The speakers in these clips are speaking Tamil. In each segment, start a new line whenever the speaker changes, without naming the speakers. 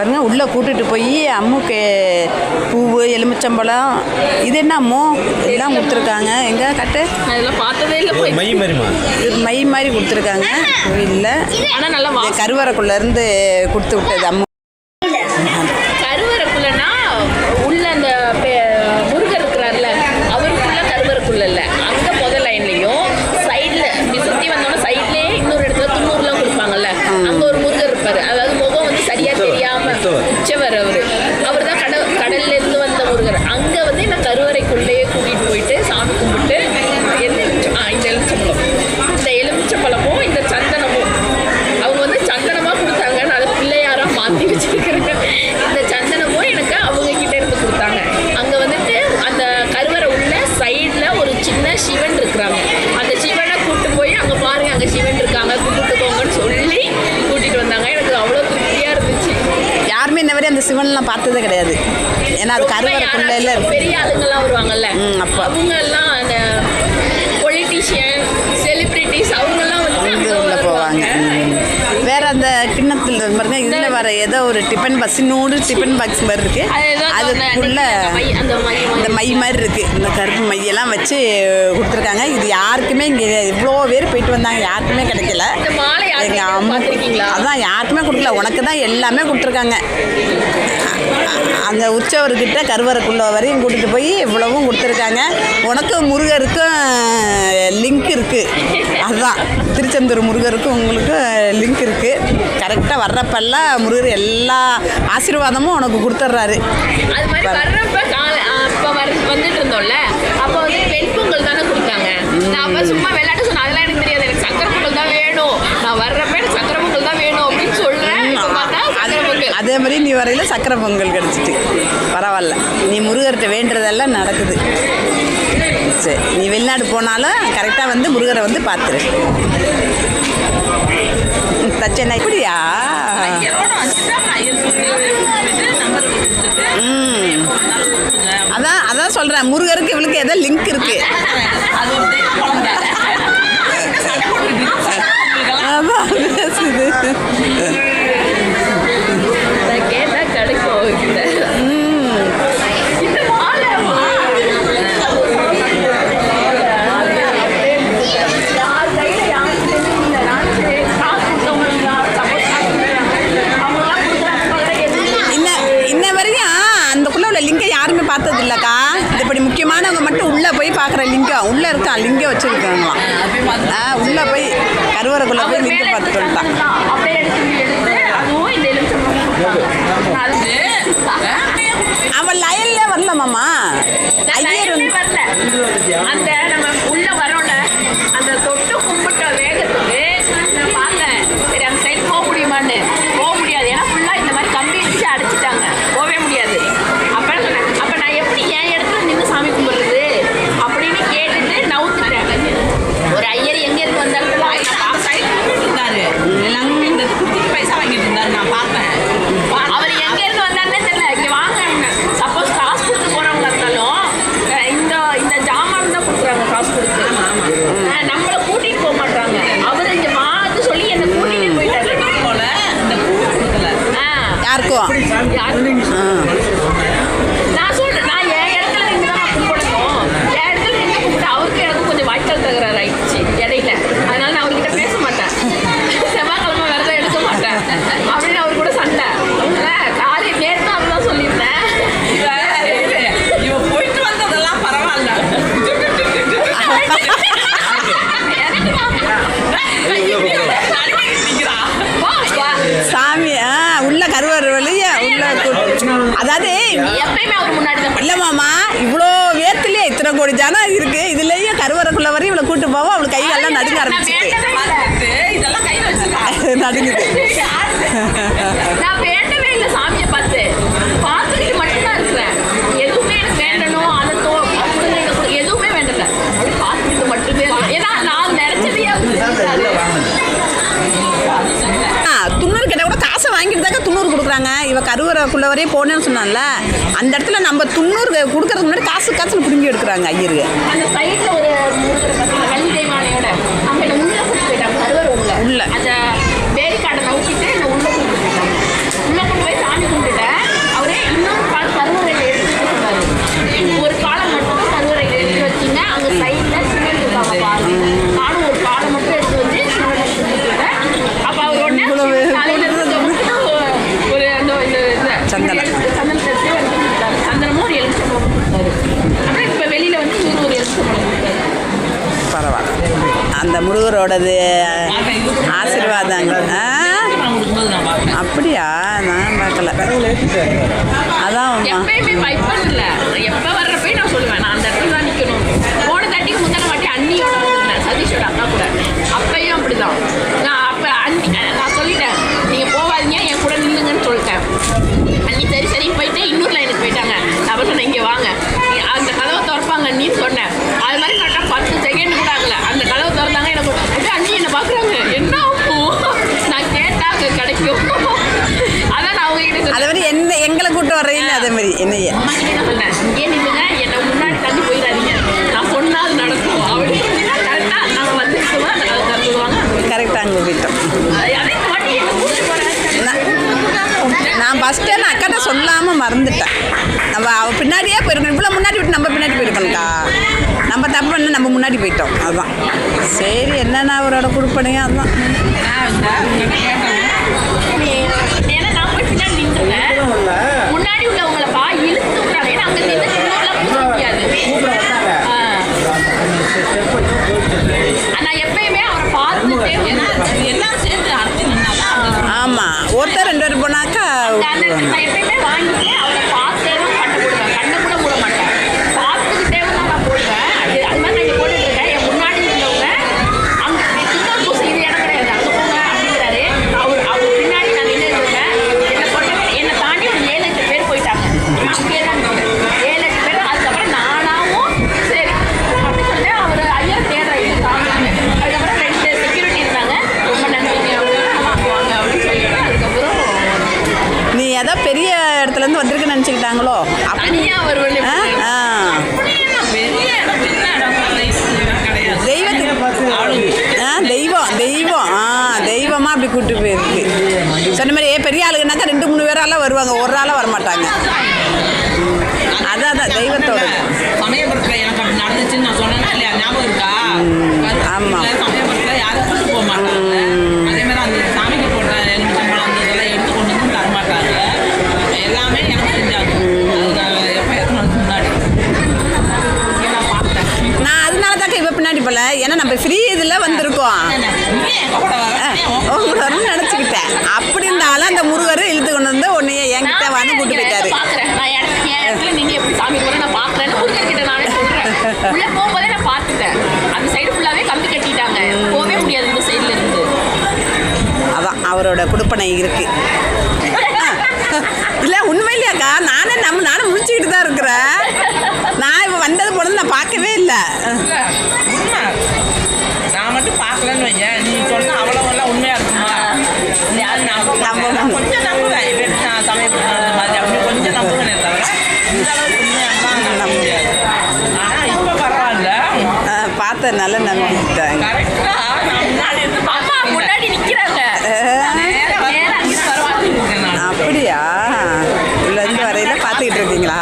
பாருங்க உள்ளே கூட்டிட்டு போய் அம்முக்கு பூவு எலுமிச்சம்பழம் இது என்ன அம்மு? எல்லாம் கொடுத்துருக்காங்க. எங்கே கட்டு?
அதெல்லாம் பார்த்ததே இல்லை
மை மாதிரிமா
இது மை மாதிரி கொடுத்துருக்காங்க. கோயிலில்
ஆனால் நல்லா
கருவறைக்குள்ளேருந்து கொடுத்து விட்டது அம்மு.
இந்த
சிவன்லாம் பார்த்ததே கிடையாது. ஏன்னா அது கருவறைக்குள்ளே
பெரிய ஆளுங்கெல்லாம் வருவாங்கல்ல
அப்ப.
அவங்க எல்லாம் அந்த பொலிட்டீஷியன் செலிபிரிட்டிஸ் அவங்க எல்லாம் வந்து
போவாங்க. அந்த கிண்ணத்தில் பாருங்க. இதில் வர ஏதோ ஒரு tiffin box noodle tiffin box மாதிரி இருக்கு. அதுக்குள்ள இந்த மை மாதிரி இருக்கு. இந்த கருப்பு மையெல்லாம் வச்சு கொடுத்துருக்காங்க. இது யாருக்குமே இங்கே இவ்வளோ பேர் போயிட்டு வந்தாங்க. யாருக்குமே கிடைக்கல.
இந்த மாலை
எங்க
யாருக்காவது
அம்மா? அதான் யாருக்குமே கொடுக்கல. உனக்கு தான் எல்லாமே கொடுத்துருக்காங்க. அந்த உற்சவர்கிட்ட கருவறைக்குள்ள வரையும் கூட்டிட்டு போய் இவ்வளவும் கொடுத்துருக்காங்க. உனக்கும் முருகருக்கும் லிங்க் இருக்கு. அதுதான் திருச்செந்தூர் முருகருக்கும் உங்களுக்கு லிங்க் இருக்கு. கரெக்டாக வர்றப்பெல்லாம் முருகர் எல்லா ஆசீர்வாதமும் உனக்கு கொடுத்துட்றாரு.
அது மாதிரி வர்றப்ப கால அப்ப வர வந்துட்டு இருந்தோம்ல அப்ப வந்து வெண் பொங்கல் தானே கொடுத்தாங்க. நான் அப்ப சும்மா விளையாட்டு சொன்னேன் அதெல்லாம் எனக்கு தெரியாது. எனக்கு சக்கரை பொங்கல் தான் வேணும். நான் வர்றப்ப எனக்கு சக்கரை பொங்கல் தான் வேணும் அப்படின்னு சொல்றேன் இப்ப பார்த்தா சக்கரை பொங்கல்
அதே மாதிரி நீ வரையில சக்கரை பொங்கல் கிடச்சிட்டு. பரவாயில்ல. நீ முருகர்கிட்ட வேண்டுறதெல்லாம் நடக்குது. சரி நீ வெளிநாடு போனாலும் கரெக்டாக வந்து முருகரை வந்து பார்த்துரு தச்சனை இப்படியா? ம். அதான் அதான் சொல்கிறேன் முருகருக்கு இவளுக்கு ஏதோ லிங்க் இருக்கு. அதான் பேசுது
நான் கேட்டா கிடைக்கும் அவகிட்ட இந்த மாலை யார் கையில யாருக்கு இல்ல நான் சரி, காசு கொடுத்தவங்களுக்கு யார் support காசு கொடுக்குறாங்க. அவங்களாம் கொடுக்குறாங்க. எதுவும்
இன்ன இன்ன வரையும் அந்தக்குள்ள உள்ள லிங்கை யாருமே பார்த்தது இல்லக்கா இது இப்படி முக்கியமானவங்க மட்டும் உள்ளே போய் பார்க்குற லிங்கம் உள்ளே இருக்கான் லிங்கம் வச்சுருக்காங்களாம் ஆ உள்ளே போய் கருவறைக்குள்ளே போய் லிங்கம் பார்த்துட்டு வந்துட்டான் அவன் லயன்ல வரல மாமா ஐயர் வந்து.
அந்த நம்ம உள்ள வரோம்ல, அந்த தொட்டு கும்பிட்ட வேகத்துக்கு நான் பார்த்தேன். சரி, அந்த side போக முடியுமான்னு. போக முடியாது. ஏன்னா ஆ இந்த மாதிரி கம்பி வச்சு அடைச்சிட்டாங்க.
இல்ல மாமா இவ்வளோ வேர்த்துலயே இத்தனை கோடி ஜனம் இருக்கு. இதுலயே கருவறைக்குள்ள வரையும் இவளை கூட்டு போவோம் அவளுக்கு கை எல்லாம் நடுங்க
வச்சிருக்கா.
நடுங்குது. இவ வரையும் போனேன்னு சொன்னான்ல அந்த இடத்துல நம்ம துண்ணூறு கொடுக்கறதுக்கு முன்னாடி காசு காசுன்னு பிடுங்கி எடுக்கிறாங்க ஐயருக்கு
அந்த சைடுல ஒரு முருகரை பார்த்தீங்களா வெள்ளி தெய்வானையோட அங்க என்ன உள்ள கூட்டு போயிட்டாங்க கருவறை உள்ள
உள்ள.
அந்த வேலிக்காட்டை நோக்கிட்டு என்ன உள்ள கூட்டு போயிட்டாங்க உள்ள கொண்டு போய் சாமி கும்பிட்டு
முருகரோடது ஆசீர்வாதங்க ஆ
கொடுக்கும்போது நான் பார்ப்பேன்
அப்படியா நான் பார்க்கல அதான் அம்மா
எப்பயுமே ஃபைட் பண்ணல எப்ப வர்றப்ப நான் சொல்லுவேன் நான் அந்த இடத்துல தான் ஆசீர்வாதங்கள். அப்படியா? நான் பார்க்கல. அதான் அண்ணியோட சதீஷோட அக்கா கூட. அப்பயும் அப்படிதான். நான் அப்ப அண்ணி நான் சொல்லிட்டேன் நீங்க போவாதீங்க என் கூட நில்லுங்கன்னு சொல்லிட்டேன் அண்ணி சரி சரி போயிட்டு இன்னொரு லைனுக்கு போயிட்டாங்க நான் சொன்னேன் இங்க வாங்க நீ அந்த கதவை திறப்பாங்க நீ சொன்னேன் அது மாதிரி கரெக்டாக பத்து செகண்ட் கூட ஆகல அந்த கதவை திறந்தாங்க எனக்கு அப்படியே அண்ணி என்ன பாக்குறாங்க என்ன ஆகும் நான் கேட்டாங்க கிடைக்கும் அதான் நான் அவங்க கிட்ட
அதை மாதிரி என்ன எங்களை கூட்டு வர்றீங்களே அதே மாதிரி என்னைய
அம்மா கிட்ட நான் சொன்னேன் இங்கே நில்லுங்க என்னை முன்னாடி தள்ளி போயிடாதீங்க நான் சொன்னா அது நடக்கும் அப்படி கரெக்டாக நம்ம வந்துருக்கோம் அந்த கதை தந்துடுவாங்க
கரெக்டாக அங்கே போயிட்டோம்
அதே இந்த வாட்டி என்ன கூட்டிட்டு போறேன்
நான் ஃபஸ்ட்டே நான் அக்காட்ட சொல்லாமல் மறந்துட்டேன். நம்ம அவள் பின்னாடியே போயிருக்கணும். இவ்வளோ முன்னாடி விட்டு நம்ம பின்னாடி போயிருக்கணும்க்கா. நம்ம தப்பு பண்ண நம்ம முன்னாடி போயிட்டோம். அதுதான் சரி என்னென்ன அவரோட கொடுப்பனையும் அதுதான்
முன்னாடி உள்ளவங்களை பா இழுத்து
ஆமாம் ஒருத்தர் ரெண்டு பேர் போனாக்கா வருவாங்க ஒரு ஆளாக வரமாட்டாங்க. அதான் அதான் தெய்வத்தோட
சமயபுரத்துல எனக்கு அப்படி நடந்துச்சுன்னு நான் சொன்னேன்னா இல்லையா ஞாபகம் இருக்கா சமயபுரத்துல யாரும் கூட்டு போக மாட்டாங்க அதே மாதிரி அந்த சாமிக்கு போட்ட எலுமிச்சம்பழம் அந்த இதெல்லாம் எடுத்து கொண்டு வந்து தர மாட்டாங்க எல்லாமே எனக்கு அது நான்
அதனால தாக்க இவ பின்னாடி போல ஏன்னா நம்ம ஃப்ரீ இதில் வந்திருக்கோம் உங்களோட நினச்சிக்கிட்டேன். அப்படி இருந்தாலும் அந்த முருகர் இழுத்து கொண்டு வந்து
உள்ள போகும்போதே நான் பார்த்துட்டேன். அந்த சைடு ஃபுல்லாவே கம்பி கட்டிட்டாங்க. போகவே முடியாது இந்த சைடுல இருந்து.
அதான் அவரோட கொடுப்பனை இருக்கு. இல்லை உண்மையிலேயாக்கா நானே நம்ம நானும் முடிச்சுக்கிட்டு தான் இருக்கிறேன். நான் இப்போ வந்தது போனது நான் பார்க்கவே இல்லை.
பரவாயில்ல இருக்கேன் நான்.
அப்படியா? உள்ளேருந்து வரையில பார்த்துக்கிட்டு இருக்கீங்களா?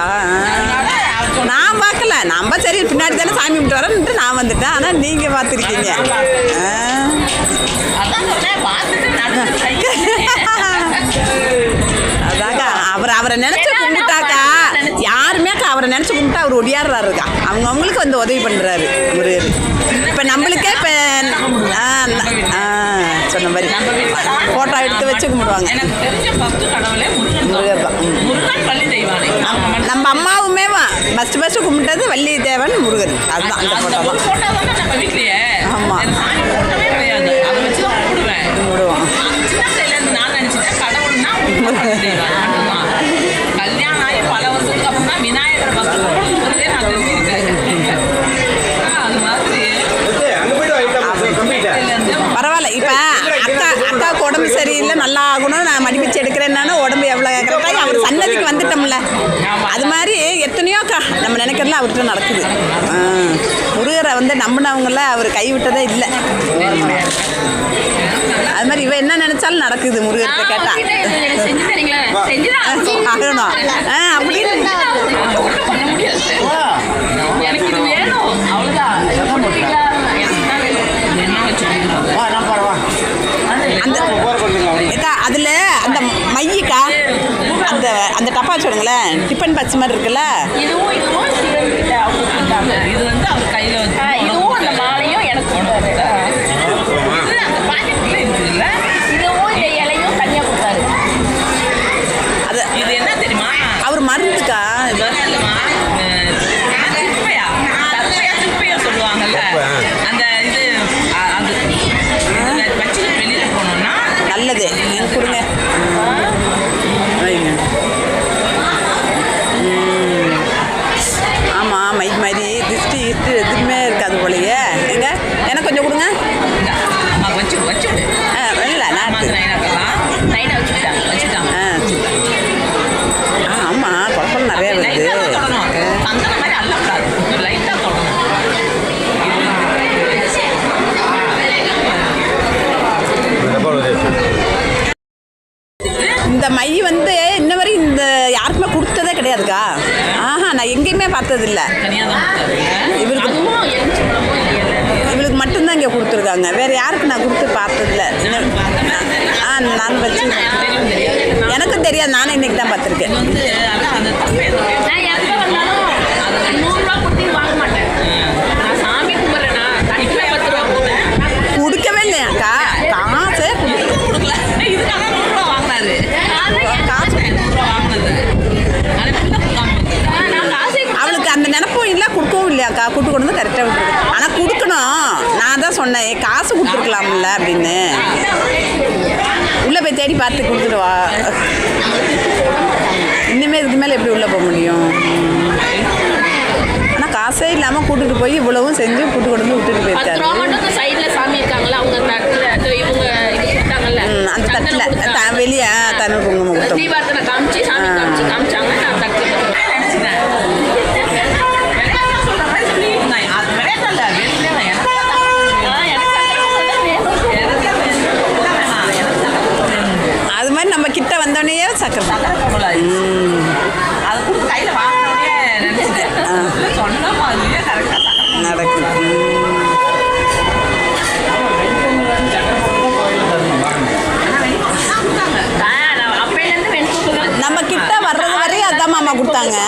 நான் பார்க்கல. நம்ம சரி பின்னாடி தானே சாமி கும்பிட்டு வரேன்ட்டு நான் வந்துட்டேன். ஆனால் நீங்கள் பார்த்துருக்கீங்க. அதாக்கா அவர் அவரை நினைச்சு கும்பிட்டாக்கா யாருமே அவரை நினைச்சு கும்பிட்டா அவர் ஒடியாடுறாருக்கா? அவங்க அவங்களுக்கு வந்து உதவி பண்றாரு முருகர் இப்போ நம்மளுக்கே இப்போ சொன்ன மாதிரி ஃபோட்டோ எடுத்து வச்சு கும்பிடுவாங்க. நம்ம அம்மாவுமே ஃபஸ்ட்டு ஃபஸ்ட்டு கும்பிட்டது வள்ளி தேவன் முருகன். அதுதான் அந்த ஃபோட்டோ தான்.
போட்டோ
நல்லா ஆகணும் நான் மடிப்பிச்சு எடுக்கிறேன்னா உடம்பு எவ்வளோ கரெக்டாக அவர் சன்னதிக்கு வந்துட்டோம்ல அது மாதிரி எத்தனையோ அக்கா நம்ம நினைக்கிறதுல அவர்கிட்ட நடக்குது முருகரை வந்து நம்பினவங்கள அவர் கைவிட்டதே இல்லை அது மாதிரி இவ என்ன நினைச்சாலும் நடக்குது முருகர்கிட்ட கேட்டா ஆகணும் ஆ அப்படின்னு
ஒன்றும் பண்ண முடியாது எனக்கு இது வேணும் அவ்வளோதான் இது கொடுப்பீங்களா? எனக்கு தான் வேணும்
என்ன வச்சு
அந்த ஏக்கா அதில் அந்த மையக்கா? அந்த அந்த டப்பா சொல்லுங்களேன். டிஃபன் பாக்ஸ் மாதிரி இருக்குல்ல?
இதுவும் இதுவும்
இது வந்து அவர்
கை அப்படியே வருது
இந்த மை வந்து இன்ன வரைக்கும் இந்த யாருக்குமே கொடுத்ததே கிடையாதுக்கா. ஆஹா நான் எங்கேயுமே பார்த்ததில்ல. இவருக்கு இவளுக்கு மட்டும்தான் இங்கே கொடுத்துருக்காங்க. வேற யாருக்கு நான் கொடுத்து பார்த்தேன் நான் நான் வச்சு எனக்கும் தெரியாது நானும் இன்னைக்கு தான் பார்த்துருக்கேன். கொடுக்கவே இல்லையாக்கா காசு? அவளுக்கு அந்த நினப்பும் இல்லை கொடுக்கவும் இல்லையாக்கா கூட்டு கொண்டு கரெக்டாக விட்டுருக்கு. ஆனால் கொடுக்கணும். நான் தான் சொன்னேன் காசு கொடுத்துருக்கலாம்ல அப்படின்னு. உள்ளே போய் தேடி பார்த்து கொடுத்துட்டு இனிமேல் இதுக்கு மேலே எப்படி உள்ளே போக முடியும்? ஆனால் காசே இல்லாமல் கூட்டிகிட்டு போய் இவ்வளவும் செஞ்சு கூட்டு கொண்டு வந்து விட்டுட்டு போயிருக்காரு
அந்த தட்டில்
வெளியே தனு குங்குமம் கொடுத்தோம்.
கொடுத்தாங்க.